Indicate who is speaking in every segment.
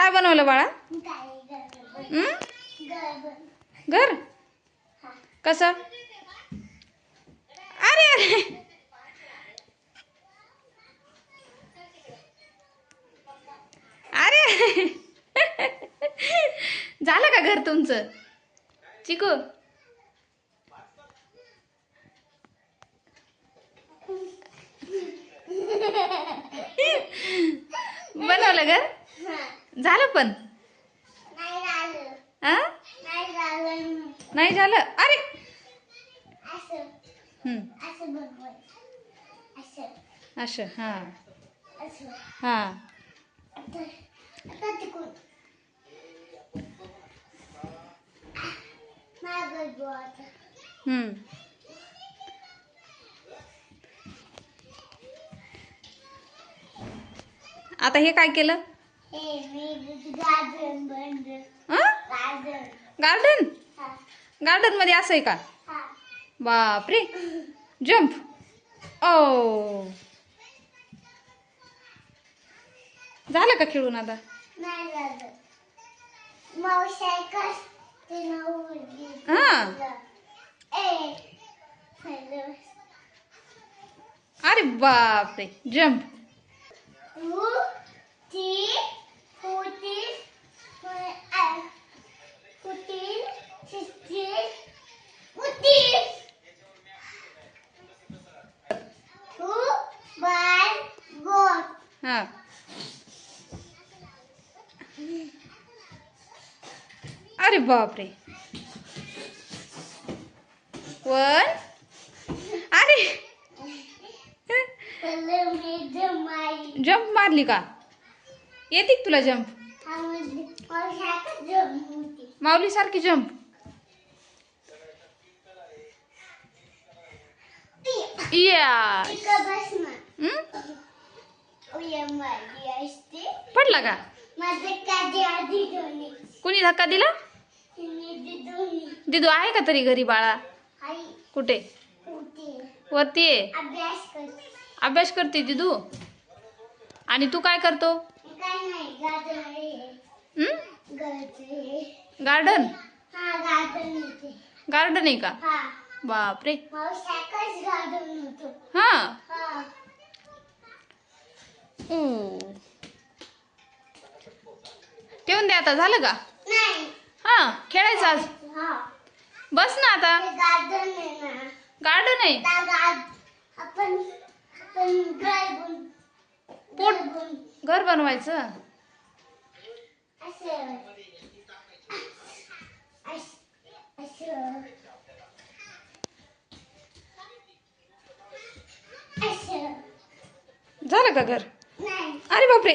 Speaker 1: काय बनवलं बाळा? घर? कसं? अरे अरे. अरे. झालं का घर तुमचं? चिकू? बनवलं घर? झालं पण? नाही झालं. अरे! असं. हां. हां हं. आता हे काय केलं? गार्डन गार्डनमध्ये असं आहे का? बापरे. जम्प ओ झालं का खेळून आता? हा. अरे बापरे. जम्प अरे बापरे. वन. अरे. जम्प मारली का? येते तुला जम्प माऊली सारखी जम्प या? पडला का? कुणी धक्का दिला? दिदू आहे का तरी घरी बाळा? कुठे? वरती आहे?
Speaker 2: अभ्यास करते
Speaker 1: दिदू. आणि तू काय करतो?
Speaker 2: गार्डन? गार्डन
Speaker 1: आहे का? बापरे. हा. ठेवून द्या आता झालं का? हा खेळायचं आज?
Speaker 2: हा
Speaker 1: बस ना आता.
Speaker 2: गार्डन आहे. ना
Speaker 1: पोट
Speaker 2: घर बन
Speaker 1: घर बनवायचं. झालं का घर? अरे बापरे.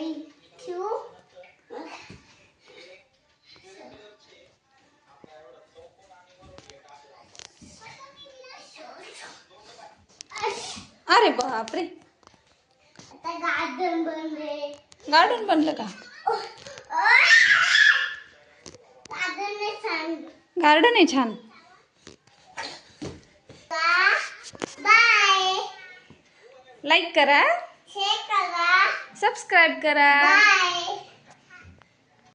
Speaker 1: अरे बापरे.
Speaker 2: गार्डन बनले
Speaker 1: गार्डन बनलं का?
Speaker 2: गार्डन
Speaker 1: आहे छान.
Speaker 2: बाय
Speaker 1: लाईक
Speaker 2: करा.
Speaker 1: सबस्क्राईब करा.
Speaker 2: बाय